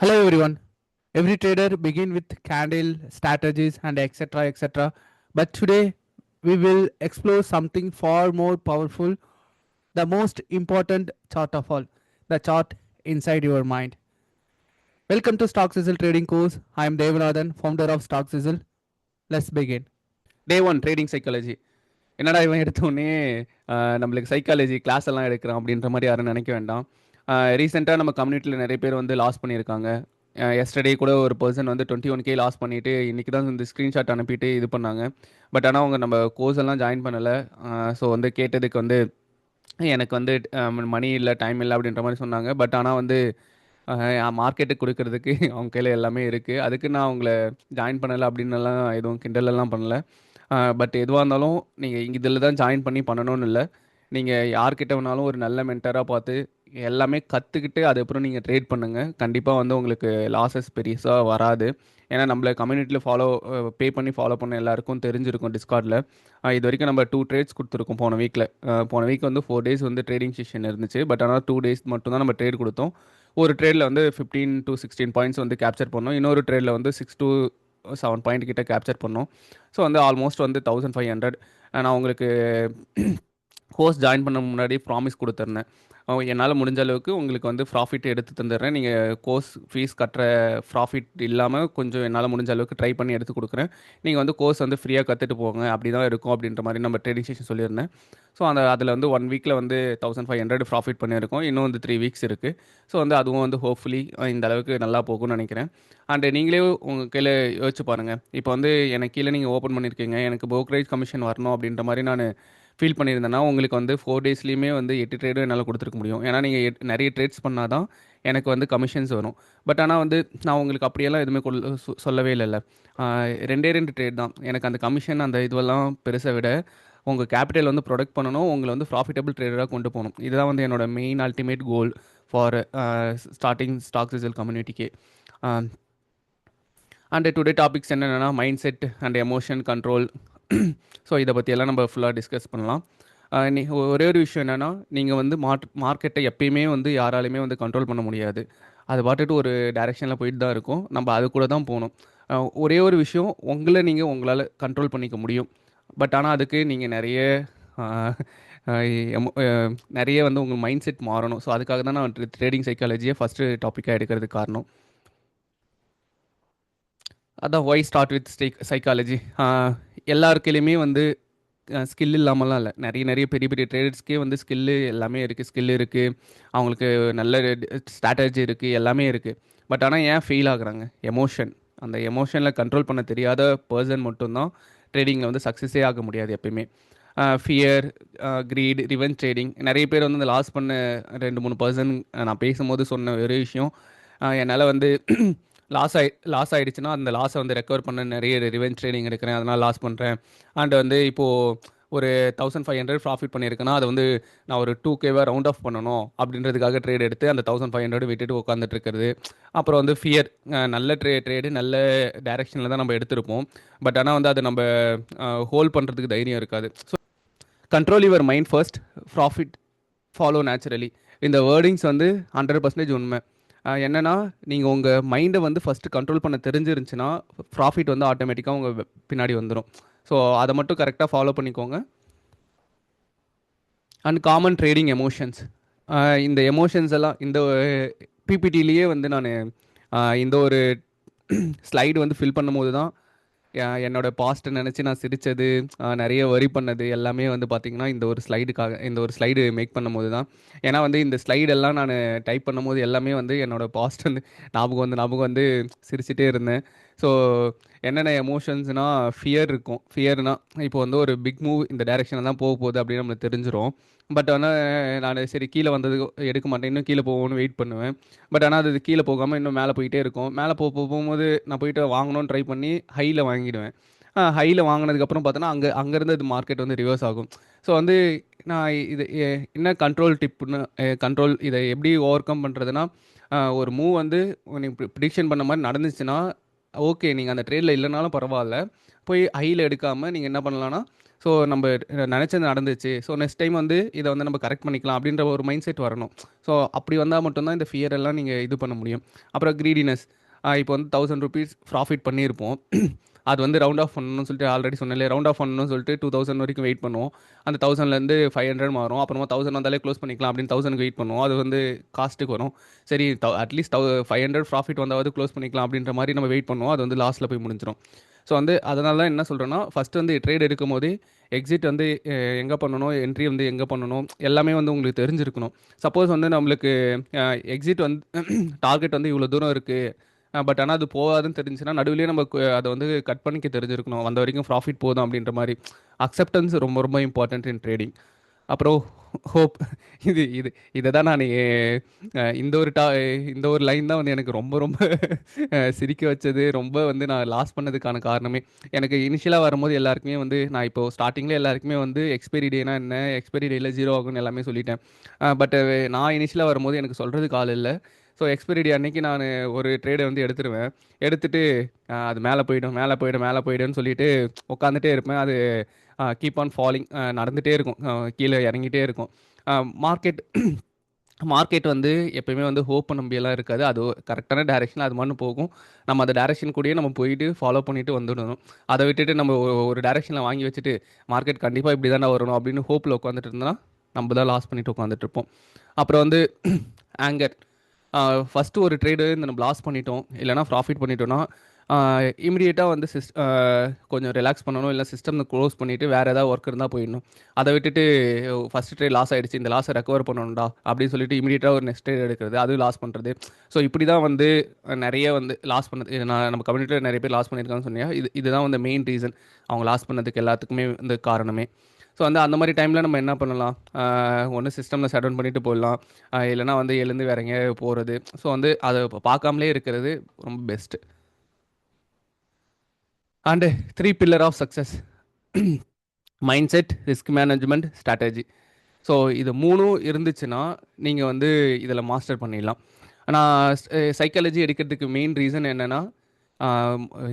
Hello everyone. Every trader begin with candle strategies and etc etc. But today we will explore something far more powerful, the most important chart of all, the chart inside your mind. Welcome to Stock Sizzle Trading Course. I am Devanathan, founder of Stock Sizzle. Let's begin. Day one trading psychology என்னடா இவன் எடுத்தோடனே நம்மளுக்கு psychology class எல்லாம் எடுக்கிறான் அப்படின்ற மாதிரி யாரும் நினைக்க வேண்டாம் ரீசெண்டாக நம்ம கம்யூனிட்டியில் நிறைய பேர் வந்து லாஸ் பண்ணியிருக்காங்க. எஸ்டர்டே கூட ஒரு பர்சன் வந்து டுவெண்ட்டி ஒன் கே லாஸ் பண்ணிவிட்டு இன்றைக்கி தான் இந்த ஸ்க்ரீன்ஷாட் அனுப்பிட்டு இது பண்ணாங்க. பட் ஆனால் அவங்க நம்ம கோர்ஸ் எல்லாம் ஜாயின் பண்ணலை. ஸோ வந்து கேட்டதுக்கு வந்து எனக்கு வந்து மணி இல்லை டைம் இல்லை அப்படின்ற மாதிரி சொன்னாங்க. பட் ஆனால் வந்து மார்க்கெட்டுக்கு கொடுக்கறதுக்கு அவங்க கையில் எல்லாமே இருக்குது அதுக்கு நான் அவங்கள ஜாயின் பண்ணலை அப்படின்னுலாம் எதுவும் கிண்டலெல்லாம் பண்ணல. பட் எதுவாக இருந்தாலும் நீங்கள் இங்கே இதில் தான் ஜாயின் பண்ணி பண்ணணும்னு இல்லை. நீங்கள் யார்கிட்ட வேணாலும் ஒரு நல்ல மென்டராக பார்த்து எல்லாமே கற்றுக்கிட்டு அதுக்கப்புறம் நீங்கள் ட்ரேட் பண்ணுங்கள் கண்டிப்பாக வந்து உங்களுக்கு லாஸஸ் பெருசாக வராது. ஏன்னா நம்மளை கம்யூனிட்டியில் ஃபாலோ பே பண்ணி ஃபாலோ பண்ண எல்லாருக்கும் தெரிஞ்சிருக்கும் டிஸ்கார்டில் இது வரைக்கும் நம்ம டூ ட்ரேட்ஸ் கொடுத்துருக்கோம் போன வீக்கில் போன வீக் வந்து ஃபோர் டேஸ் வந்து ட்ரேடிங் செஷன் இருந்துச்சு. பட் ஆனால் டூ டேஸ் மட்டும்தான் நம்ம ட்ரேட் கொடுத்தோம். ஒரு ட்ரேடில் வந்து ஃபிஃப்டீன் டு சிக்ஸ்டீன் பாயிண்ட்ஸ் வந்து கேப்சர் பண்ணோம். இன்னொரு ட்ரேடில் வந்து சிக்ஸ் டு செவன் பாயிண்ட் கிட்ட கேப்சர் பண்ணோம். ஸோ வந்து ஆல்மோஸ்ட் வந்து தௌசண்ட் ஃபைவ் ஹண்ட்ரட் நான் உங்களுக்கு கோர்ஸ் ஜாயின் பண்ண முன்னாடி ப்ராமிஸ் கொடுத்துருந்தேன். என்னால் முடிஞ்ச அளவுக்கு உங்களுக்கு வந்து ப்ராஃபிட் எடுத்து தந்துடுறேன். நீங்கள் கோர்ஸ் ஃபீஸ் கட்டுற ப்ராஃபிட் இல்லாமல் கொஞ்சம் என்னால் முடிஞ்ச அளவுக்கு ட்ரை பண்ணி எடுத்து கொடுக்குறேன். நீங்கள் வந்து கோர்ஸ் வந்து ஃப்ரீயாக கற்றுட்டு போங்க. அப்படி தான் இருக்கும் அப்படின்ற மாதிரி நம்ம ட்ரெயினிங் செஷன் சொல்லியிருந்தேன். ஸோ அந்த அதில் வந்து ஒன் வீக்கில் வந்து தௌசண்ட் ஃபைவ் ஹண்ட்ரட் ப்ராஃபிட் பண்ணியிருக்கோம். இன்னும் வந்து த்ரீ வீக்ஸ் இருக்குது ஸோ வந்து அதுவும் வந்து ஹோப்ஃபுல்லி இந்த அளவுக்கு நல்லா போகும்னு நினைக்கிறேன். அண்டு நீங்களே உங்கள் கையில் யோசிச்சு பாருங்கள் இப்போ வந்து எனக்கு கீழே நீங்கள் ஓப்பன் பண்ணியிருக்கீங்க எனக்கு brokerage கமிஷன் வரணும் அப்படின்ற மாதிரி நான் ஃபீல் பண்ணியிருந்தேன்னா உங்களுக்கு வந்து ஃபோர் டேஸ்லேயுமே வந்து எட்டு ட்ரேடும் என்னால் கொடுத்துருக்க முடியும். ஏன்னா நீங்கள் நிறைய ட்ரேட்ஸ் பண்ணால் தான் எனக்கு வந்து கமிஷன்ஸ் வரும். பட் ஆனால் வந்து நான் உங்களுக்கு அப்படியெல்லாம் எதுவுமே கொல் சொ- சொல்லவே இல்லைல்ல. ரெண்டே ரெண்டு ட்ரேட் தான். எனக்கு அந்த கமிஷன் அந்த இதுவெல்லாம் பெருசை விட உங்கள் கேபிட்டல் வந்து ப்ரொடக்ட் பண்ணணும் உங்களை வந்து ப்ராஃபிட்டபிள் ட்ரேடராக கொண்டு போகணும். இதுதான் வந்து என்னோட main ultimate goal for starting stock result கம்யூனிட்டிக்கு அண்ட் டுடே டாபிக்ஸ் என்னென்னா mind set and emotion control so இதை பற்றியெல்லாம் நம்ம ஃபுல்லாக டிஸ்கஸ் பண்ணலாம். நீ ஒரே ஒரு விஷயம் என்னென்னா நீங்கள் வந்து மார்க் மார்க்கெட்டை எப்பயுமே வந்து யாராலையுமே வந்து கண்ட்ரோல் பண்ண முடியாது. அது பாட்டுட்டு ஒரு டைரெக்ஷனில் போயிட்டு தான் இருக்கும். நம்ம அது கூட தான் போகணும். ஒரே ஒரு விஷயம் உங்களை நீங்கள் உங்களால் கண்ட்ரோல் பண்ணிக்க முடியும். பட் ஆனால் அதுக்கு நீங்கள் நிறைய நிறைய வந்து உங்கள் மைண்ட் செட் மாறணும். ஸோ அதுக்காக தான் நான் ட்ரேடிங் சைக்காலஜியை ஃபஸ்ட்டு டாப்பிக்காக எடுக்கிறதுக்கு காரணம். அதான் why start with stock psychology எல்லாருக்கையிலையுமே வந்து ஸ்கில் இல்லாமலாம் இல்லை. நிறைய நிறைய பெரிய பெரிய ட்ரேடர்ஸ்க்கே வந்து ஸ்கில்லு எல்லாமே இருக்குது ஸ்கில் இருக்குது அவங்களுக்கு நல்ல ஸ்ட்ராட்டஜி இருக்குது எல்லாமே இருக்குது பட் ஆனால் ஏன் ஃபெயில் ஆகுறாங்க? எமோஷன் அந்த எமோஷனில் கண்ட்ரோல் பண்ண தெரியாத பர்சன் மட்டும்தான் ட்ரேடிங்கில் வந்து சக்ஸஸே ஆக முடியாது எப்பயுமே. ஃபியர் க்ரீட் ரிவென்ஸ் ட்ரேடிங் நிறைய பேர் வந்து இந்த லாஸ் பண்ண ரெண்டு மூணு பர்சன் நான் பேசும்போது சொன்ன ஒரு விஷயம் என்னால் வந்து லாஸ் ஆயி லாஸ் ஆயிடுச்சுன்னா அந்த லாஸை வந்து ரெக்கவர் பண்ண நிறைய ரிவென்ஸ் ட்ரைனிங் எடுக்கிறேன். அதனால் லாஸ் பண்ணுறேன் அண்ட் வந்து இப்போது ஒரு தௌசண்ட் ஃபைவ் ஹண்ட்ரட் ப்ராஃபிட் பண்ணியிருக்கேன்னா அதை வந்து நான் ஒரு டூ கேவாக ரவுண்ட் ஆஃப் பண்ணணும் அப்படின்றதுக்காக ட்ரேட் எடுத்து அந்த தௌசண்ட் ஃபைவ் ஹண்ட்ரட் விட்டுட்டு உட்காந்துட்டு இருக்கிறது. அப்புறம் வந்து ஃபியர் நல்ல ட்ரே ட்ரேடு நல்ல டைரெக்ஷனில் தான் நம்ம எடுத்திருப்போம். பட் ஆனால் வந்து அதை நம்ம ஹோல்ட் பண்ணுறதுக்கு தைரியம் இருக்காது. So control your mind first profit follow naturally இந்த வேர்டிங்ஸ் வந்து ஹண்ட்ரட் பர்சன்டேஜ் உண்மை. என்னென்னா நீங்கள் உங்கள் மைண்டை வந்து ஃபஸ்ட்டு கண்ட்ரோல் பண்ண தெரிஞ்சிருந்துச்சுன்னா ப்ராஃபிட் வந்து ஆட்டோமேட்டிக்காக உங்கள் பின்னாடி வந்துடும் ஸோ அதை மட்டும் கரெக்டாக ஃபாலோ பண்ணிக்கோங்க. அண்ட் காமன் ட்ரேடிங் எமோஷன்ஸ் இந்த எமோஷன்ஸ் எல்லாம் இந்த பிபிடிலேயே வந்து நான் இந்த ஒரு ஸ்லைடு வந்து ஃபில் பண்ணும்போது தான் என்னோட பாஸ்ட்டை நினச்சி நான் சிரித்தது நிறைய வரி பண்ணது எல்லாமே வந்து பார்த்திங்கன்னா இந்த ஒரு ஸ்லைடுக்காக இந்த ஒரு ஸ்லைடு மேக் பண்ணும்போது தான். ஏன்னா வந்து இந்த ஸ்லைடெல்லாம் நான் டைப் பண்ணும்போது எல்லாமே வந்து என்னோட பாஸ்ட் வந்து ஞாபகம் வந்து ஞாபகம் வந்து சிரிச்சிட்டே இருந்தேன். ஸோ என்னென்ன எமோஷன்ஸ்னால் ஃபியர் இருக்கும். ஃபியர்னா இப்போ வந்து ஒரு பிக் மூவ் இந்த டைரெக்ஷனில் தான் போக போகுது அப்படின்னு நம்மளுக்கு தெரிஞ்சிடும் பட் ஆனால் நான் சரி கீழே வந்தது எடுக்க மாட்டேன். இன்னும் கீழே போகணும்னு வெயிட் பண்ணுவேன். பட் ஆனால் அது கீழே போகாமல் இன்னும் மேலே போயிட்டே இருக்கும். மேலே போக போகும்போது நான் போயிட்டு வாங்கணும்னு ட்ரை பண்ணி ஹையில் வாங்கிடுவேன். ஹையில் வாங்கினதுக்கப்புறம் பார்த்தோன்னா அங்கே அங்கேருந்து அது மார்க்கெட் வந்து ரிவர்ஸ் ஆகும். ஸோ வந்து நான் இது என்ன கண்ட்ரோல் டிப்னு கண்ட்ரோல் இதை எப்படி ஓவர் கம் பண்ணுறதுனா ஒரு மூவ் வந்து நீங்கள் ப்ரிடிக்ஷன் பண்ண மாதிரி நடந்துச்சுன்னா ஓகே நீங்கள் அந்த ட்ரேடில் இல்லைனாலும் பரவாயில்ல. போய் ஹையில் எடுக்காமல் நீங்கள் என்ன பண்ணலாம்னா ஸோ நம்ம நினச்சது நடந்துச்சு. ஸோ நெக்ஸ்ட் டைம் வந்து இதை வந்து நம்ம கரெக்ட் பண்ணிக்கலாம் அப்படின்ற ஒரு மைண்ட் செட் வரணும். ஸோ அப்படி வந்தால் மட்டும்தான் இந்த ஃபியர் எல்லாம் நீங்கள் இது பண்ண முடியும். அப்புறம் க்ரீடினஸ் இப்போ வந்து தௌசண்ட் ருபீஸ் ப்ராஃபிட் பண்ணியிருப்போம். அது வந்து ரவுண்ட் ஆஃப் பண்ணணும்னு சொல்லிட்டு ஆல்ரெடி சொன்னேன் ரவுண்ட் ஆஃப் பண்ணணும்னு சொல்லிட்டு டூ தௌசண்ட் வரைக்கும் வெயிட் பண்ணுவோம். அந்த தௌசண்ட்லேருந்து ஃபைவ் ஹண்ட்ரட் மாறும். அப்புறமா தௌசண்ட் வந்தாலே க்ளோஸ் பண்ணிக்கலாம் அப்படின்னு தௌசண்ட்க்கு வெயிட் பண்ணுவோம். அது வந்து காஸ்ட்டுக்கு வரும். சரி அட்லீஸ்ட் தௌ ஃபைவ் ஹண்ட்ரட் ப்ராஃபிட் வந்தாவது க்ளோஸ் பண்ணிக்கலாம் அப்படின்ற மாதிரி நம்ம வெயிட் பண்ணுவோம். அது வந்து லாஸ்ட்டில் போய் முடிஞ்சிடும் ஸோ வந்து அதனால தான் என்ன சொல்கிறேன்னா ஃபஸ்ட்டு வந்து ட்ரேட் எடுக்கும் எக்ஸிட் வந்து எங்கே பண்ணணும்? என்ட்ரி வந்து எங்கே பண்ணணும்? எல்லாமே வந்து உங்களுக்கு தெரிஞ்சிருக்கணும். சப்போஸ் வந்து நம்மளுக்கு எக்ஸிட் வந்து டார்கெட் வந்து இவ்வளோ தூரம் இருக்குது பட் ஆனால் அது போகாதுன்னு தெரிஞ்சுன்னா நடுவிலேயே நம்ம அதை வந்து கட் பண்ணிக்க தெரிஞ்சிருக்கணும். வந்த வரைக்கும் ப்ராஃபிட் போதும் அப்படின்ற மாதிரி. அக்செப்டன்ஸ் ரொம்ப ரொம்ப இம்பார்ட்டன்ட் இன் ட்ரேடிங் அப்புறம் ஹோப் இது இது இதை தான் நான் இந்த ஒரு டா இந்த ஒரு லைன் தான் வந்து எனக்கு ரொம்ப ரொம்ப சிரிக்க வச்சது. ரொம்ப வந்து நான் லாஸ் பண்ணதுக்கான காரணமே. எனக்கு இனிஷியலாக வரும்போது எல்லாருக்குமே வந்து நான் இப்போ ஸ்டார்டிங்கில் எல்லாருக்குமே வந்து எக்ஸ்பைரி டேனா என்ன? எக்ஸ்பைரி டேயில் ஜீரோ ஆகும்னு எல்லாமே சொல்லிட்டேன். பட் நான் இனிஷியலாக வரும்போது எனக்கு சொல்கிறதுக்கு ஆள் இல்லை. ஸோ எக்ஸ்பைரி டே அன்னைக்கு நான் ஒரு ட்ரேடை வந்து எடுத்துருவேன். எடுத்துட்டு அது மேலே போயிடும் மேலே போயிடும் மேலே போயிடும்னு சொல்லிட்டு உட்காந்துட்டே இருப்பேன். அது கீப் ஆன் ஃபாலிங் நடந்துகிட்டே இருக்கும். கீழே இறங்கிட்டே இருக்கும். மார்க்கெட் மார்க்கெட் வந்து எப்பயுமே வந்து ஹோப் நம்பியெல்லாம் இருக்காது. அது கரெக்டான டேரெக்ஷன் அது மாதிரி போகும். நம்ம அந்த டேரெக்ஷன் கூடயே நம்ம போயிட்டு ஃபாலோ பண்ணிட்டு வந்துடணும். அதை விட்டுட்டு நம்ம ஒரு- ஒரு வாங்கி வச்சுட்டு மார்க்கெட் கண்டிப்பாக இப்படி தானே வரணும் அப்படின்னு ஹோப்பில் உட்காந்துட்டு இருந்தோம்னா நம்ம தான் லாஸ் பண்ணிட்டு உட்காந்துட்டு இருப்போம். அப்புறம் வந்து ஆங்கர் ஃபஸ்ட்டு ஒரு ட்ரேடு இந்த நம்ம லாஸ் பண்ணிட்டோம். இல்லைனா ப்ராஃபிட் பண்ணிட்டோம்னா இமிடியேட்டாக வந்து சிஸ் கொஞ்சம் ரிலாக்ஸ் பண்ணணும். இல்லை சிஸ்டம் க்ளோஸ் பண்ணிவிட்டு வேறு ஏதாவது ஒர்க் இருந்தால் போயிடணும். அதை விட்டுட்டு ஃபஸ்ட் ட்ரேட் லாஸ் ஆகிடுச்சு இந்த லாஸை ரெக்கவர் பண்ணணும்டா அப்படின்னு சொல்லிட்டு இமிடியேட்டாக ஒரு நெக்ஸ்ட் ட்ரேட் எடுக்கிறது. அதுவும் லாஸ் பண்ணுறது ஸோ இப்படி தான் வந்து நிறைய வந்து லாஸ் பண்ணது. நான் நம்ம கம்யூனிட்டியில் நிறைய பேர் லாஸ் பண்ணியிருக்காங்கன்னு சொன்னியா? இது இதுதான் வந்து மெயின் ரீசன் அவங்க லாஸ் பண்ணதுக்கு எல்லாத்துக்குமே வந்து காரணமே. ஸோ வந்து அந்த மாதிரி டைமில் நம்ம என்ன பண்ணலாம்? ஒன்று சிஸ்டமில் ஷட் டவுன் பண்ணிட்டு போயிடலாம். இல்லைன்னா வந்து எழுந்து வேற எங்கேயா போகிறது ஸோ வந்து அதை பார்க்காமலே இருக்கிறது ரொம்ப best and three pillar of success mind set risk management strategy so இது மூணும் இருந்துச்சுன்னா நீங்கள் வந்து இதில் மாஸ்டர் பண்ணிடலாம். ஆனால் சைக்காலஜி எடுக்கிறதுக்கு மெயின் ரீசன் என்னென்னா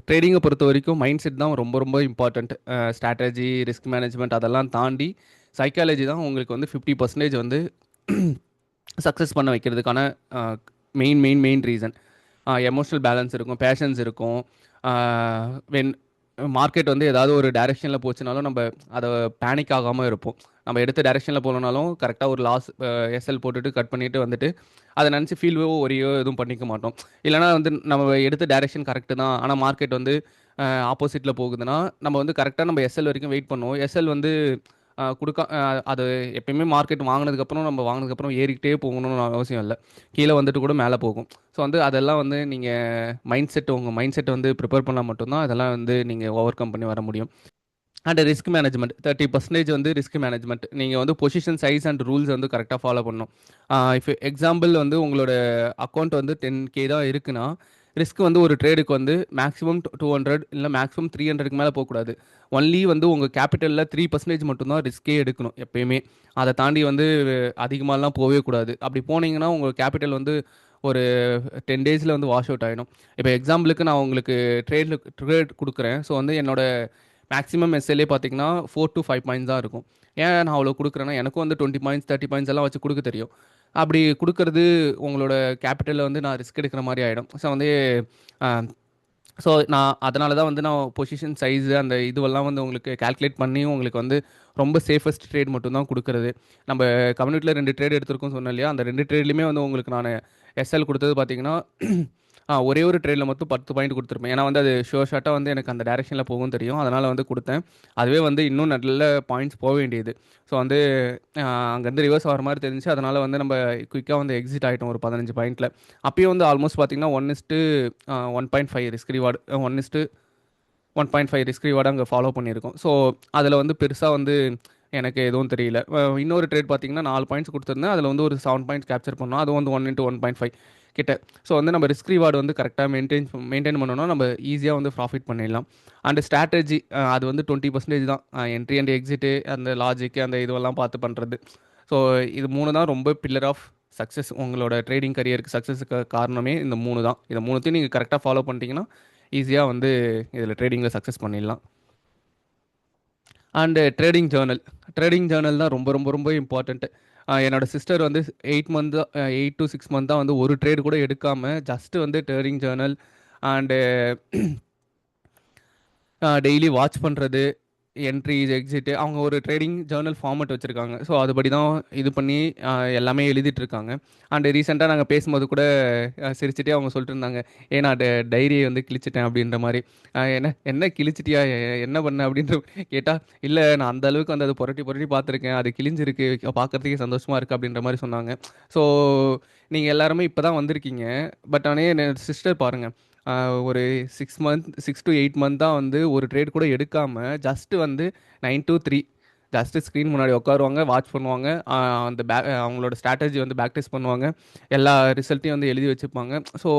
ட்ரேடிங்கை பொறுத்த வரைக்கும் மைண்ட் செட் தான் ரொம்ப ரொம்ப இம்பார்ட்டண்ட் ஸ்ட்ராட்டஜி ரிஸ்க் மேனேஜ்மெண்ட் அதெல்லாம் தாண்டி சைக்காலஜி தான் உங்களுக்கு வந்து ஃபிஃப்டி பர்சன்டேஜ் வந்து சக்ஸஸ் பண்ண வைக்கிறதுக்கான main main main reason emotional balance இருக்கும் பேஷன்ஸ் இருக்கும். வென் மார்க்கெட் வந்து ஏதாவது ஒரு டைரெக்ஷனில் போச்சுனாலும் நம்ம அதை பேனிக் ஆகாமல் இருப்போம். நம்ம எடுத்த டைரெக்ஷனில் போகலனாலும் கரெக்டாக ஒரு லாஸ் எஸ்எல் போட்டுட்டு கட் பண்ணிவிட்டு வந்துட்டு அதை நினச்சி ஃபீல்வோ ஒரையோ எதுவும் பண்ணிக்க மாட்டோம். இல்லைனா வந்து நம்ம எடுத்த டேரெக்ஷன் கரெக்டு தான். ஆனால் மார்க்கெட் வந்து ஆப்போசிட்டில் போகுதுன்னா நம்ம வந்து கரெக்டாக நம்ம எஸ்எல் வரைக்கும் வெயிட் பண்ணுவோம். எஸ்எல் வந்து கொடுக்க அது எப்பயுமே மார்க்கெட் வாங்கினதுக்கப்புறம் நம்ம வாங்கினதுக்கப்புறம் ஏறிக்கிட்டே போகணும்னு அவசியம் இல்லை. கீழே வந்துட்டு கூட மேலே போகும். ஸோ வந்து அதெல்லாம் வந்து நீங்கள் மைண்ட் செட் உங்கள் மைண்ட் செட்டை வந்து ப்ரிப்பேர் பண்ணால் மட்டும்தான் அதெல்லாம் வந்து நீங்கள் ஓவர் கம் பண்ணி வர முடியும். And risk management thirty percentage வந்து ரிஸ்க் மேனேஜ்மெண்ட் நீங்கள் வந்து பொசிஷன் சைஸ் அண்ட் ரூல்ஸ் வந்து கரெக்டாக ஃபாலோ பண்ணணும். இஃப் எக்ஸாம்பிள் வந்து உங்களோட அக்கௌண்ட் வந்து டென் கே தான் இருக்குன்னா ரிஸ்க் வந்து ஒரு ட்ரேடுக்கு வந்து மேக்ஸிமம் டூ ஹண்ட்ரட் இல்லை மேக்ஸிமம் த்ரீ ஹண்ட்ரடுக்கு மேலே போகக்கூடாது. ஒன்லி வந்து உங்கள் கேபிட்டலில் த்ரீ பர்சன்டேஜ் மட்டும்தான் ரிஸ்க்கே எடுக்கணும் எப்பயுமே. அதை தாண்டி வந்து அதிகமாகலாம் போகவே கூடாது. அப்படி போனீங்கன்னா உங்கள் கேபிட்டல் வந்து ஒரு டென் டேஸில் வந்து வாஷ் அவுட் ஆகிடும் இப்போ எக்ஸாம்பிளுக்கு நான் உங்களுக்கு ட்ரேடில் ட்ரேட் கொடுக்குறேன். ஸோ வந்து என்னோட மேக்ஸிமம் எஸ்எல்ஏ பார்த்தீங்கன்னா ஃபோர் டு ஃபைவ் பாயிண்ட்ஸ் தான் இருக்கும். ஏன் நான் அவ்வளோ கொடுக்குறேன்னா எனக்கும் வந்து டுவெண்ட்டி பாயிண்ட்ஸ் தேர்ட்டி பாயிண்ட்ஸ் எல்லாம் வச்சு கொடுக்க தெரியும். அப்படி கொடுக்கறது உங்களோட கேபிட்டலில் வந்து நான் ரிஸ்க் எடுக்கிற மாதிரி ஆகிடும் ஸோ வந்து ஸோ நான் அதனால தான் வந்து நான் பொசிஷன் சைஸு அந்த இதுவெல்லாம் வந்து உங்களுக்கு கால்குலேட் பண்ணி உங்களுக்கு வந்து ரொம்ப சேஃபஸ்ட் ட்ரேட் மட்டும்தான் கொடுக்குறது. நம்ம கம்யூனிட்டியில் ரெண்டு ட்ரேட் எடுத்திருக்கோம் சொன்னேன் இல்லையா? அந்த ரெண்டு ட்ரேட்லையுமே வந்து உங்களுக்கு நான் எஸ்எல் கொடுத்தது பார்த்தீங்கன்னா ஆ, ஒரே ஒரு ட்ரேடில் மட்டும் பத்து பாயிண்ட் கொடுத்துருப்பேன். ஏன்னா வந்து அது ஷோ ஷார்ட்டாக வந்து எனக்கு அந்த டேரெக்ஷனில் போகும் தெரியும். அதனால் வந்து கொடுத்தேன். அதுவே வந்து இன்னும் நல்ல பாயிண்ட்ஸ் போக வேண்டியது. ஸோ வந்து அங்கேருந்து ரிவர்ஸ் ஆகிற மாதிரி தெரிஞ்சு அதனால் வந்து நம்ம குயிக்காக வந்து எக்ஸிட் ஆகிட்டோம் ஒரு பதினஞ்சு பாயிண்ட்டில் அப்பயும் வந்து ஆல்மோஸ்ட் பார்த்தீங்கன்னா one is to one point five risk reward one is to one point five risk reward அங்கே ஃபாலோ பண்ணியிருக்கோம். ஸோ அதில் வந்து பெருசாக வந்து எனக்கு எதுவும் தெரியல. இன்னொரு ட்ரேட் பார்த்தீங்கன்னா நாலு பாயிண்ட்ஸ் கொடுத்துருந்தேன். அதில் வந்து ஒரு செவன் பாயிண்ட்ஸ் கேப்சர் பண்ணோம். அது வந்து one into one point five கிட்ட. ஸோ வந்து நம்ம ரிஸ்க் ரிவார்டு வந்து கரெக்டாக மெயின்டைன் மெயின்டைன் பண்ணோம்னா நம்ம ஈஸியாக வந்து ப்ராஃபிட் பண்ணிடலாம். அண்ட் ஸ்ட்ராட்டஜி அது வந்து டுவெண்ட்டி பர்சன்டேஜ் தான். என்ட்ரி அண்ட் எக்ஸிட்டு அந்த லாஜிக்கு அந்த இதுவெல்லாம் பார்த்து பண்ணுறது ஸோ இது மூணு தான் ரொம்ப பில்லர் ஆஃப் சக்ஸஸ் உங்களோட ட்ரேடிங் கரியருக்கு சக்ஸஸுக்கு காரணமே இந்த மூணு தான். இந்த மூணுத்தையும் நீங்கள் கரெக்டாக ஃபாலோ பண்ணிட்டீங்கன்னா ஈஸியாக வந்து இதில் ட்ரேடிங்கில் சக்ஸஸ் பண்ணிடலாம். And trading journal trading journal தான் ரொம்ப ரொம்ப ரொம்ப இம்பார்ட்டண்ட்டு என்னோட சிஸ்டர் வந்து eight month eight to six month தான் வந்து ஒரு ட்ரேட் கூட எடுக்காமல் ஜஸ்ட்டு வந்து trading journal and daily watch பண்ணுறது என்ட்ரிஸ் எக்ஸிட்டு அவங்க ஒரு ட்ரேடிங் ஜேர்னல் ஃபார்மட் வச்சுருக்காங்க. ஸோ அதுபடி தான் இது பண்ணி எல்லாமே எழுதிட்டு இருக்காங்க அண்ட் ரீசெண்டாக நாங்கள் பேசும்போது கூட சிரிச்சுட்டே அவங்க சொல்லிட்டு இருந்தாங்க ஏன் நான் டைரியை வந்து கிழிச்சிட்டேன் அப்படின்ற மாதிரி. என்ன என்ன கிழிச்சிட்டியா? என்ன பண்ண? அப்படின்ற கேட்டால் இல்லை நான் அந்த அளவுக்கு வந்து அதை புரட்டி புரட்டி பார்த்துருக்கேன். அது கிழிஞ்சிருக்கு பார்க்கறதுக்கே சந்தோஷமாக இருக்குது அப்படின்ற மாதிரி சொன்னாங்க. ஸோ நீங்கள் எல்லாருமே இப்போ தான் வந்திருக்கீங்க. பட் ஆனால் என் சிஸ்டர் பாருங்கள் ஒரு six month six to eight month தான் வந்து ஒரு ட்ரேட் கூட எடுக்காமல் ஜஸ்ட்டு வந்து nine to three just screen முன்னாடி உட்காருவாங்க வாட்ச் பண்ணுவாங்க. அந்த பே அவங்களோட ஸ்ட்ராட்டஜி வந்து பேக் டெஸ்ட் பண்ணுவாங்க. எல்லா ரிசல்ட்டையும் வந்து எழுதி வச்சுப்பாங்க. ஸோ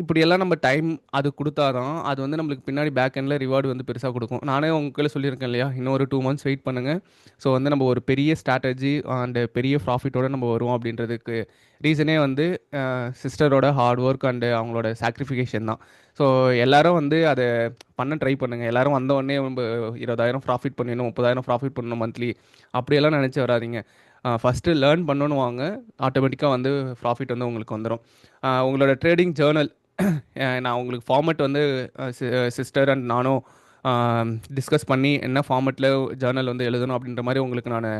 இப்படியெல்லாம் நம்ம டைம் அது கொடுத்தாதான் அது வந்து நம்மளுக்கு பின்னாடி பேக் எண்டில் ரிவார்டு வந்து பெருசாக கொடுக்கும். நானே உங்களை சொல்லியிருக்கேன் இல்லையா? இன்னும் ஒரு டூ மந்த்ஸ் வெயிட் பண்ணுங்கள் ஸோ வந்து நம்ம ஒரு பெரிய ஸ்ட்ராட்டஜி அண்ட் பெரிய ப்ராஃபிட்டோட நம்ம வருவோம் அப்படின்றதுக்கு ரீசனே வந்து சிஸ்டரோட ஹார்ட் ஒர்க் அண்டு அவங்களோட சாக்ரிஃபிகேஷன் தான். ஸோ எல்லாரும் வந்து அதை பண்ண ட்ரை பண்ணுங்கள் எல்லாரும் வந்தவொடனே நம்ம இருபதாயிரம் ப்ராஃபிட் பண்ணிடணும் முப்பதாயிரம் ப்ராஃபிட் பண்ணணும் மந்த்லி அப்படியெல்லாம் நினச்சி வராதீங்க. ஃபஸ்ட்டு லேர்ன் பண்ணணும் வாங்க. ஆட்டோமேட்டிக்காக வந்து ப்ராஃபிட் வந்து உங்களுக்கு வந்துடும் உங்களோட ட்ரேடிங் ஜேர்னல் நான் உங்களுக்கு ஃபார்மெட் வந்து சிஸ்டர் அண்ட் நானும் டிஸ்கஸ் பண்ணி என்ன ஃபார்மெட்டில் ஜேர்னல் வந்து எழுதணும் அப்படின்ற மாதிரி உங்களுக்கு நான்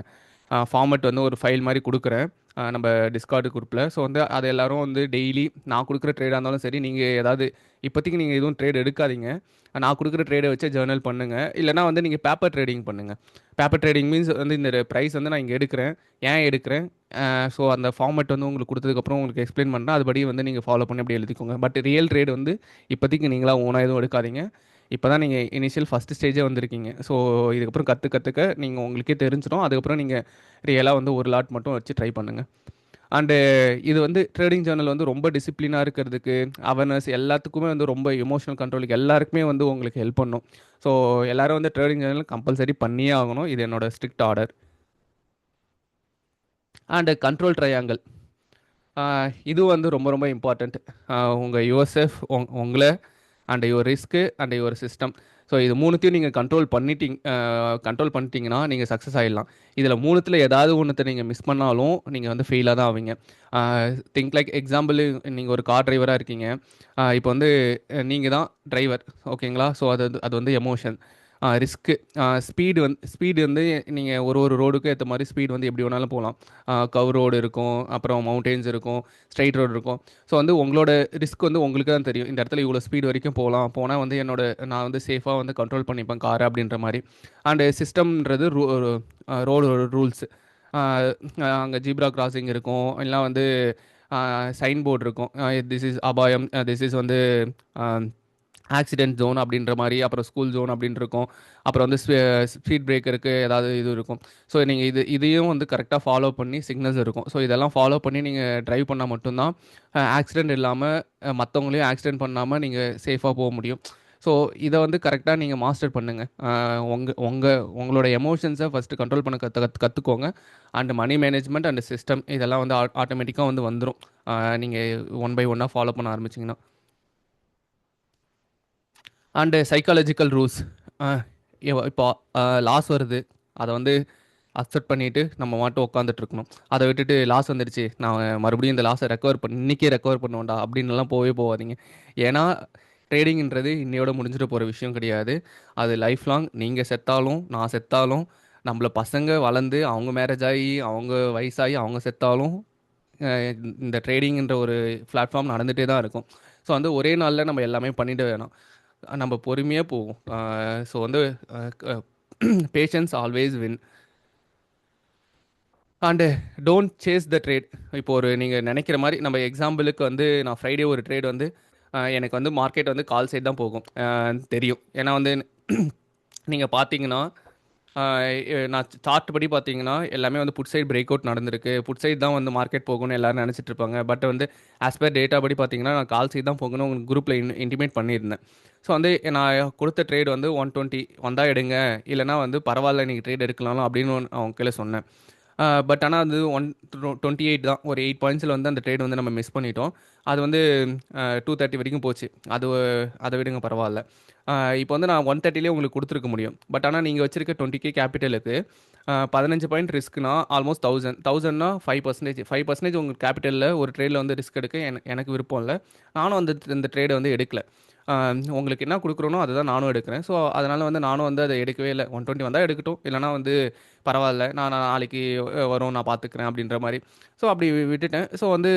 ஃபார்மெட் வந்து ஒரு ஃபைல் மாதிரி கொடுக்குறேன். நம்ம டிஸ்கார்டு குரூப்பில் ஸோ வந்து அது எல்லோரும் வந்து டெய்லி நான் கொடுக்குற ட்ரேடாக இருந்தாலும் சரி நீங்கள் ஏதாவது இப்போதைக்கு நீங்கள் எதுவும் ட்ரேட் எடுக்காதீங்க. நான் கொடுக்குற ட்ரேடை வச்சு ஜேர்னல் பண்ணுங்கள் இல்லைனா வந்து நீங்கள் பேப்பர் ட்ரேடிங் பண்ணுங்கள் பேப்பர் ட்ரேடிங் மீன்ஸ் வந்து இந்த ப்ரைஸ் வந்து நான் இங்கே எடுக்கிறேன் ஏன் எடுக்கிறேன்? ஸோ அந்த ஃபார்மட் வந்து உங்களுக்கு கொடுத்ததுக்கப்புறம் உங்களுக்கு எக்ஸ்பிளைன் பண்ணுறேன் அதுபடி வந்து நீங்கள் ஃபாலோ பண்ணி அப்படி எழுதிக்கோங்க. பட் ரியல் ட்ரேட் வந்து இப்போதைக்கு நீங்களாக ஓனாக எதுவும் எடுக்காதீங்க. இப்போ தான் நீங்கள் இனிஷியல் ஃபஸ்ட்டு ஸ்டேஜே வந்திருக்கீங்க. ஸோ இதுக்கப்புறம் கற்று கற்றுக்க நீங்கள் உங்களுக்கே தெரிஞ்சிடும் அதுக்கப்புறம் நீங்கள் ரியலாக வந்து ஒரு லாட் மட்டும் வச்சு ட்ரை பண்ணுங்கள் அண்டு இது வந்து ட்ரேடிங் ஜேர்னல் வந்து ரொம்ப டிசிப்ளினாக இருக்கிறதுக்கு அவேர்னஸ் எல்லாத்துக்குமே வந்து ரொம்ப எமோஷனல் கண்ட்ரோலுக்கு எல்லாருக்குமே வந்து உங்களுக்கு ஹெல்ப் பண்ணும். ஸோ எல்லோரும் வந்து ட்ரேடிங் ஜேர்னல் கம்பல்சரி பண்ணியே ஆகணும். இது என்னோட strict order and control triangle இது வந்து ரொம்ப ரொம்ப இம்பார்ட்டண்ட் உங்கள் யுஎஸ்எஃப் உங்களை and your risk and your system so இது மூணுத்தையும் நீங்கள் கண்ட்ரோல் பண்ணிட்டீங்க கண்ட்ரோல் பண்ணிட்டீங்கன்னா நீங்கள் சக்ஸஸ் ஆகிடலாம் இதில் மூணுத்தில் ஏதாவது ஒன்றுத்தை நீங்கள் மிஸ் பண்ணாலும் நீங்கள் வந்து ஃபெயிலாக தான் ஆவீங்க. திங்க் லைக் எக்ஸாம்பிள் நீங்கள் ஒரு கார் டிரைவராக இருக்கீங்க. இப்போ வந்து நீங்கள் தான் டிரைவர் ஓகேங்களா ஸோ அது அது வந்து எமோஷன் ரிஸ்க்கு ஸ்பீடு வந்து ஸ்பீடு வந்து நீங்கள் ஒரு ஒரு ரோடுக்கும் ஏற்ற மாதிரி ஸ்பீடு வந்து எப்படி வேணாலும் போகலாம். கவ் ரோடு இருக்கும் அப்புறம் மவுண்டெயின்ஸ் இருக்கும் ஸ்ட்ரைட் ரோடு இருக்கும். ஸோ வந்து உங்களோட ரிஸ்க் வந்து உங்களுக்கு தான் தெரியும். இந்த இடத்துல இவ்வளோ ஸ்பீடு வரைக்கும் போகலாம். போனால் வந்து என்னோட நான் வந்து சேஃபாக வந்து கண்ட்ரோல் பண்ணிப்பேன் காரை அப்படின்ற மாதிரி. அண்டு சிஸ்டம்ன்றது ரோடு ரூல்ஸு அங்கே ஜீப்ரா கிராசிங் இருக்கும். எல்லாம் வந்து சைன் போர்டு இருக்கும். திஸ் இஸ் அபாயம். திஸ் இஸ் வந்து ஆக்சிடென்ட் ஜோன் அப்படின்ற மாதிரி அப்புறம் ஸ்கூல் ஜோன் அப்படின்னு இருக்கும். அப்புறம் வந்து ஸ்பீட் பிரேக்கருக்கு ஏதாவது இது இருக்கும். ஸோ நீங்கள் இது இதையும் வந்து கரெக்டாக ஃபாலோ பண்ணி சிக்னல்ஸ் இருக்கும். ஸோ இதெல்லாம் ஃபாலோ பண்ணி நீங்கள் ட்ரைவ் பண்ணால் மட்டும்தான் ஆக்சிடென்ட் இல்லாமல் மற்றவங்களையும் ஆக்சிடென்ட் பண்ணாமல் நீங்கள் சேஃபாக போக முடியும். ஸோ இதை வந்து கரெக்டாக நீங்கள் மாஸ்டர் பண்ணுங்கள் உங்கள் உங்கள் உங்களோட எமோஷன்ஸை ஃபஸ்ட்டு கண்ட்ரோல் பண்ண கற்று கற்று கற்றுக்கோங்க and money management and system இதெல்லாம் வந்து ஆட்டோமேட்டிக்காக வந்து வந்துடும் நீங்கள் ஒன் பை ஒன்னாக ஃபாலோ பண்ண ஆரம்பிச்சிங்கன்னா. அண்டு சைக்காலஜிக்கல் ரூல்ஸ் இப்போ லாஸ் வருது. அதை வந்து அக்செப்ட் பண்ணிவிட்டு நம்ம மாட்டும் உட்காந்துட்டு இருக்கணும் அதை விட்டுட்டு லாஸ் வந்துடுச்சு. நான் மறுபடியும் இந்த லாஸை ரெக்கவர் பண்ணி இன்றைக்கே ரெக்கவர் பண்ணுவோண்டா அப்படின்லாம் போகவே போகாதீங்க ஏன்னா ட்ரேடிங்ன்றது இன்னையோட முடிஞ்சிட்டு போகிற விஷயம் கிடையாது. அது லைஃப் லாங் நீங்கள் செத்தாலும் நான் செத்தாலும் நம்மள பசங்க வளர்ந்து அவங்க மேரேஜ் ஆகி அவங்க வயசாகி அவங்க செத்தாலும் இந்த ட்ரேடிங்ன்ற ஒரு பிளாட்ஃபார்ம் நடந்துகிட்டே தான் இருக்கும். ஸோ வந்து ஒரே நாளில் நம்ம எல்லாமே பண்ணிட்டு வேணும். நம்ம பொறுமையாக போவோம் ஸோ வந்து patience always win and don't chase the trade இப்போ ஒரு நீங்கள் நினைக்கிற மாதிரி நம்ம எக்ஸாம்பிளுக்கு வந்து நான் ஃப்ரைடே ஒரு ட்ரேட் வந்து எனக்கு வந்து மார்க்கெட் வந்து கால் சைடு தான் போகும். தெரியும். ஏன்னா வந்து நீங்கள் பார்த்தீங்கன்னா நான் சார்ட் படி பார்த்தீங்கன்னா எல்லாமே வந்து புட் சைட் பிரேக் அவுட் நடந்திருக்கு. புட் சைடு தான் வந்து மார்க்கெட் போகணும்னு எல்லாரும் நினச்சிட்டு இருப்பாங்க. பட் வந்து ஆஸ் பர் டேட்டா படி பார்த்தீங்கன்னா நான் கால் சைட் தான் போகணும்னு உங்களுக்கு குரூப்பில் இன் இன்டிமேட் பண்ணியிருந்தேன். ஸோ வந்து நான் கொடுத்த ட்ரேடு வந்து ஒன் டுவெண்ட்டி வந்தால் எடுங்க. இல்லைனா வந்து பரவாயில்ல நீங்கள் ட்ரேட் எடுக்கலாம் அப்படின்னு அவங்க கீழே சொன்னேன். பட் ஆனால் அது ஒன் டுவெண்ட்டி எயிட் தான். ஒரு எயிட் பாயிண்ட்ஸில் வந்து அந்த ட்ரேட் வந்து நம்ம மிஸ் பண்ணிட்டோம். அது வந்து டூ தேர்ட்டி வரைக்கும் போச்சு. அது அதை விடுங்க பரவாயில்ல. இப்போ வந்து நான் ஒன் தேர்ட்டிலே உங்களுக்கு கொடுத்துருக்க முடியும். பட் ஆனால் நீங்கள் வச்சிருக்க டுவெண்ட்டி கே கேபிட்டலுக்கு பதினஞ்சு பாயிண்ட் ரிஸ்க்னா ஆல்மோஸ்ட் தௌசண்ட் தௌசண்ட்னா ஃபைவ் பர்சன்டேஜ் ஃபைவ் பர்சன்டேஜ் உங்கள் கேபிட்டலில் ஒரு ட்ரேடில் வந்து ரிஸ்க் எடுக்க எனக்கு விருப்பம் இல்லை. நானும் அந்த இந்த ட்ரேடை வந்து எடுக்கலை. உங்களுக்கு என்ன கொடுக்குறோனோ அதை தான் நானும் எடுக்கிறேன். ஸோ அதனால் வந்து நானும் வந்து அதை எடுக்கவே இல்லை. ஒன் டுவெண்ட்டி வந்தால் எடுக்கட்டும். இல்லைனா வந்து பரவாயில்ல. நான் நாளைக்கு வரும் நான் பார்த்துக்கிறேன் அப்படின்ற மாதிரி. ஸோ அப்படி விட்டுட்டேன். ஸோ வந்து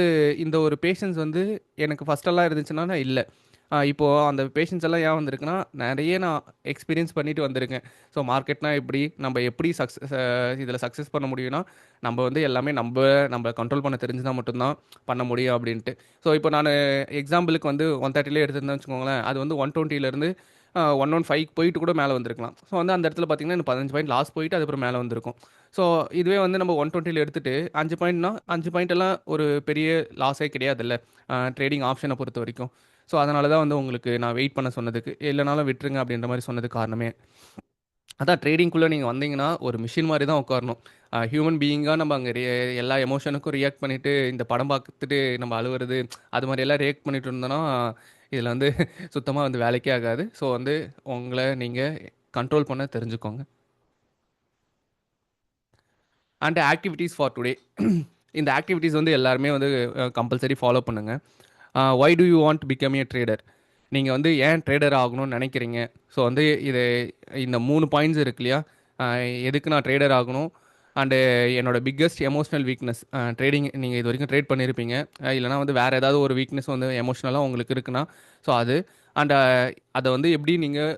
இந்த ஒரு பேஷன்ஸ் வந்து எனக்கு ஃபஸ்ட்டெல்லாம் இருந்துச்சுன்னா நான் இல்லை. இப்போது அந்த பேஷன்ஸ் எல்லாம் ஏன் வந்திருக்குன்னா நிறைய நான் எக்ஸ்பீரியன்ஸ் பண்ணிட்டு வந்திருக்கேன். ஸோ மார்க்கெட்னா எப்படி நம்ம எப்படி சக்ஸஸ் இதில் சக்ஸஸ் பண்ண முடியும்னா நம்ம வந்து எல்லாமே நம்ம நம்ம கண்ட்ரோல் பண்ண தெரிஞ்சுதான் மட்டும்தான் பண்ண முடியும் அப்படின்ட்டு. ஸோ இப்போ நான் எக்ஸாம்பிளுக்கு வந்து ஒன் தேர்ட்டிலே எடுத்திருந்தேன் வச்சுக்கோங்களேன். அது வந்து ஒன் டுவெண்ட்டிலேருந்து ஒன் ஒன் ஃபைவ் போயிட்டு கூட மேலே வந்திருக்கலாம். ஸோ வந்து அந்த இடத்துல பார்த்தீங்கன்னா எனக்கு பதினஞ்சு பாயிண்ட் லாஸ் போயிட்டு அதுக்கப்புறம் மேலே வந்திருக்கும். ஸோ இதுவே வந்து நம்ம ஒன் டுவெண்ட்டியில் எடுத்துட்டு அஞ்சு பாயிண்ட்னா அஞ்சு பாயிண்ட் எல்லாம் ஒரு பெரிய லாஸே கிடையாதுல்ல. ட்ரேடிங் ஆப்ஷனை பொறுத்த வரைக்கும். ஸோ அதனால தான் வந்து உங்களுக்கு நான் வெயிட் பண்ண சொன்னதுக்கு இல்லைனாலும் விட்டுருங்க அப்படின்ற மாதிரி சொன்னதுக்கு காரணமே. அதான் ட்ரேடிங்குள்ளே நீங்கள் வந்தீங்கன்னா ஒரு மிஷின் மாதிரி தான் உட்காரணும். ஹியூமன் பீயிங்காக நம்ம அங்கே எல்லா எமோஷனுக்கும் ரியாக்ட் பண்ணிவிட்டு இந்த படம் பார்த்துட்டு நம்ம அழுவுறது அது மாதிரி எல்லாம் ரியாக்ட் பண்ணிட்டு இருந்தோன்னா இதில் வந்து சுத்தமாக வந்து வேலைக்கே ஆகாது. ஸோ வந்து உங்களை நீங்கள் கண்ட்ரோல் பண்ண தெரிஞ்சுக்கோங்க. அண்ட் ஆக்டிவிட்டீஸ் ஃபார் டுடே இந்த ஆக்டிவிட்டீஸ் வந்து எல்லாருமே வந்து கம்பல்சரி ஃபாலோ பண்ணுங்கள் why do you want become a trader நீங்கள் வந்து ஏன் ட்ரேடர் ஆகணும்னு நினைக்கிறீங்க? ஸோ வந்து இது இந்த மூணு பாயிண்ட்ஸ் இருக்கு இல்லையா? எதுக்கு நான் ட்ரேடர் ஆகணும்? அண்டு என்னோட பிக்கஸ்ட் எமோஷனல் வீக்னஸ் ட்ரேடிங் நீங்கள் இது வரைக்கும் ட்ரேட் பண்ணியிருப்பீங்க இல்லைனா வந்து வேறு ஏதாவது ஒரு வீக்னஸ் வந்து எமோஷ்னலாக உங்களுக்கு இருக்குன்னா ஸோ அது. அண்ட் அதை வந்து எப்படி நீங்கள்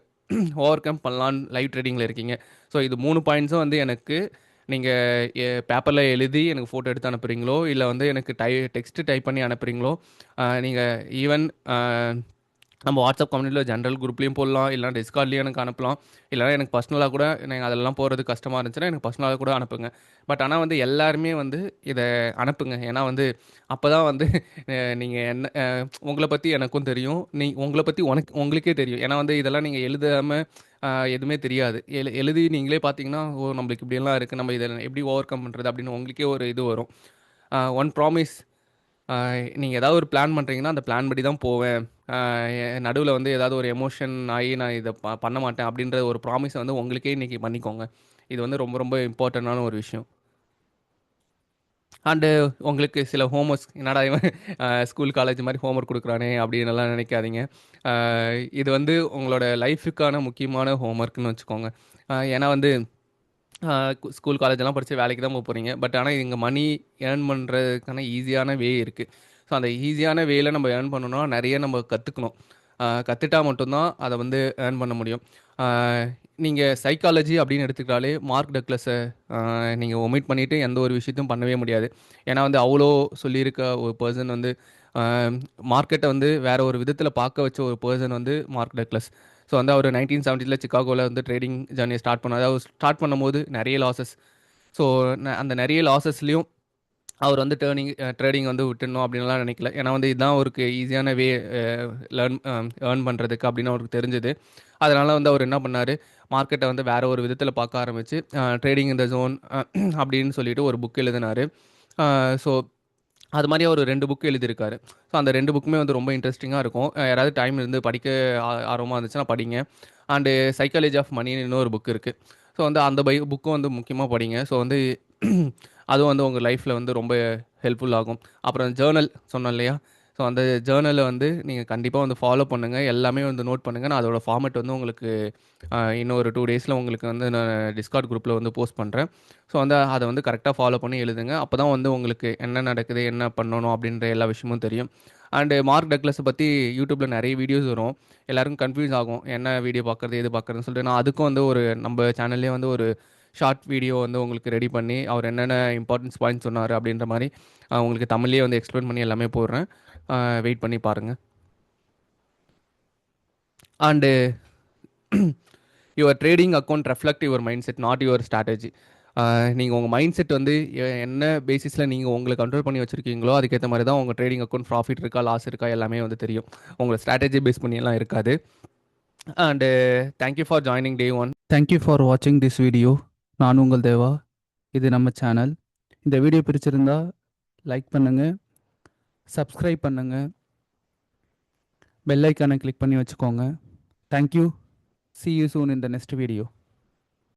ஓவர் கம் பண்ணலான்னு லைவ் ட்ரேடிங்கில் இருக்கீங்க? ஸோ இது மூணு பாயிண்ட்ஸும் வந்து எனக்கு நீங்கள் பேப்பரில் எழுதி எனக்கு ஃபோட்டோ எடுத்து அனுப்புகிறீங்களோ இல்லை வந்து எனக்கு டை டெக்ஸ்ட்டு டைப் பண்ணி அனுப்புகிறீங்களோ நீங்கள் ஈவன் நம்ம வாட்ஸ்அப் கம்யூனிட்டியில் ஜென்ரல் குரூப்லேயும் போடலாம் இல்லைனா டிஸ்கார்ட்லேயும் எனக்கு அனுப்பலாம். இல்லைனா எனக்கு பர்சனலாக கூட நீங்கள் அதெல்லாம் போகிறது கஷ்டமாக இருந்துச்சுன்னா எனக்கு பர்சனலாக கூட அனுப்புங்க. பட் ஆனால் வந்து எல்லாருமே வந்து இதை அனுப்புங்க. ஏன்னா வந்து அப்போ தான் வந்து நீங்கள் என்ன உங்களை பற்றி எனக்கும் தெரியும். நீ உங்களை பற்றி உனக்கு உங்களுக்கே தெரியும். ஏன்னா வந்து இதெல்லாம் நீங்கள் எழுதாமல் எதுவுமே தெரியாது. எழு எழுதி நீங்களே பார்த்தீங்கன்னா ஓ நம்மளுக்கு இப்படியெல்லாம் இருக்குது நம்ம இதை எப்படி ஓவர் கம் பண்ணுறது அப்படின்னு உங்களுக்கே ஒரு இது வரும். ஒன் ப்ராமிஸ் நீங்கள் ஏதாவது ஒரு பிளான் பண்ணுறீங்கன்னா அந்த பிளான் படி தான் போவேன். நடுவில் வந்து ஏதாவது ஒரு எமோஷன் ஆகி நான் இதை ப பண்ண மாட்டேன் அப்படின்ற ஒரு ப்ராமிஸை வந்து உங்களுக்கே இன்றைக்கி பண்ணிக்கோங்க. இது வந்து ரொம்ப ரொம்ப இம்பார்ட்டண்ட்டான ஒரு விஷயம். அண்டு uh, உங்களுக்கு சில ஹோம் ஒர்க் என்னடா இவன் uh, ஸ்கூல் காலேஜ் மாதிரி ஹோம் ஒர்க் கொடுக்குறானே அப்படின்னு எல்லாம் நினைக்காதீங்க. Uh, இது வந்து உங்களோட லைஃபுக்கான முக்கியமான ஹோம் ஒர்க்னு வச்சுக்கோங்க ஏன்னா வந்து ஸ்கூல் காலேஜெல்லாம் படித்து வேலைக்கு தான் போக போகிறீங்க பட் ஆனால் இங்கே மணி ஏர்ன் பண்ணுறதுக்கான ஈஸியான வே இருக்குது ஸோ அந்த ஈஸியான வேயில் நம்ம ஏர்ன் பண்ணணும்னா நிறைய நம்ம கற்றுக்கணும் கற்றுட்டா மட்டும்தான் அதை வந்து ஏர்ன் பண்ண முடியும். நீங்கள் சைக்காலஜி அப்படின்னு எடுத்துக்கிட்டாலே மார்க் டக்லஸை நீங்கள் ஒமிட் பண்ணிவிட்டு எந்த ஒரு விஷயத்தையும் பண்ணவே முடியாது. ஏன்னா வந்து அவ்வளோ சொல்லியிருக்க ஒரு பர்சன் வந்து மார்க்கெட்டை வந்து வேற ஒரு விதத்தில் பார்க்க வச்ச ஒரு பர்சன் வந்து மார்க் டக்லஸ் ஸோ வந்து அவர் நைன்டீன் செவன்ட்டியில் சிக்காகோவில் வந்து ட்ரேடிங் ஜர்னியை ஸ்டார்ட் பண்ணார். அவர் ஸ்டார்ட் பண்ணும்போது நிறைய லாசஸ் ஸோ அந்த நிறைய லாசஸ்லேயும் அவர் வந்து டேர்னிங் ட்ரேடிங் வந்து விட்டுணும் அப்படின்லாம் நினைக்கல. ஏன்னா வந்து இதுதான் அவருக்கு ஈஸியான வே லேர்ன் ஏர்ன் பண்ணுறதுக்கு அப்படின்னு அவருக்கு தெரிஞ்சது. அதனால் வந்து அவர் என்ன பண்ணார்? மார்க்கெட்டை வந்து வேறு ஒரு விதத்தில் பார்க்க ஆரம்பிச்சு ட்ரேடிங் இந்த ஜோன் அப்படின்னு சொல்லிட்டு ஒரு புக் எழுதினார். ஸோ அது மாதிரி அவர் ரெண்டு புக் எழுதியிருக்காரு. ஸோ அந்த ரெண்டு புக்குமே வந்து ரொம்ப இன்ட்ரெஸ்டிங்காக இருக்கும். யாராவது டைம் இருந்து படிக்க ஆ- ஆர்வமாக இருந்துச்சுன்னா படிங்க. அண்டு சைக்காலஜி ஆஃப் மணின்னு இன்னொரு புக் இருக்குது ஸோ வந்து அந்த பை புக்கும் வந்து முக்கியமாக படிங்க. ஸோ வந்து அதுவும் வந்து உங்கள் லைஃப்பில் வந்து ரொம்ப ஹெல்ப்ஃபுல் ஆகும். அப்புறம் ஜேர்னல் சொன்னோம் இல்லையா? ஸோ அந்த ஜேர்னலை வந்து நீங்கள் கண்டிப்பாக வந்து ஃபாலோ பண்ணுங்கள் எல்லாமே வந்து நோட் பண்ணுங்கள் நான் அதோட ஃபார்மேட் வந்து உங்களுக்கு இன்னும் ஒரு டூ டேஸில் உங்களுக்கு வந்து நான் டிஸ்கார்ட் குரூப்பில் வந்து போஸ்ட் பண்ணுறேன் ஸோ வந்து அதை வந்து கரெக்டாக ஃபாலோ பண்ணி எழுதுங்க. அப்போ தான் வந்து உங்களுக்கு என்ன நடக்குது என்ன பண்ணணும் அப்படின்ற எல்லா விஷயமும் தெரியும். அண்டு மார்க் டக்லஸை பற்றி யூடியூப்பில் நிறைய வீடியோஸ் வரும். எல்லாருக்கும் கன்ஃபியூஸ் ஆகும். என்ன வீடியோ பார்க்குறது எது பார்க்குறதுன்னு சொல்லிட்டு. நான் அதுக்கும் வந்து ஒரு நம்ம சேனல்லே வந்து ஒரு ஷார்ட் வீடியோ வந்து உங்களுக்கு ரெடி பண்ணி அவர் என்னென்ன இம்பார்ட்டன்ஸ் பாயிண்ட் சொன்னார் அப்படின்ற மாதிரி உங்களுக்கு தமிழ்லேயே வந்து எக்ஸ்பிளைன் பண்ணி எல்லாமே போடுறேன். வெயிட் பண்ணி பாருங்கள் and your trading account reflect your mind set not your strategy நீங்கள் உங்கள் மைண்ட் செட் வந்து என்ன பேசிஸில் நீங்கள் உங்களை கண்ட்ரோல் பண்ணி வச்சுருக்கீங்களோ அதுக்கேற்ற மாதிரி தான் உங்கள் ட்ரேடிங் அக்கௌண்ட் ப்ராஃபிட் இருக்கா லாஸ் இருக்கா எல்லாமே வந்து தெரியும். உங்களை ஸ்ட்ராட்டஜி பேஸ் பண்ணி எல்லாம் இருக்காது. And thank you for joining day one thank you for வாட்சிங் திஸ் வீடியோ நான் உங்கள் தேவா. இது நம்ம சேனல் இந்த வீடியோ பிடிச்சிருந்தா லைக் பண்ணுங்கள் சப்ஸ்கிரைப் பண்ணுங்கள் பெல் ஐக்கானை கிளிக் பண்ணி வச்சுக்கோங்க. Thank you see you soon இந்த நெக்ஸ்ட் வீடியோ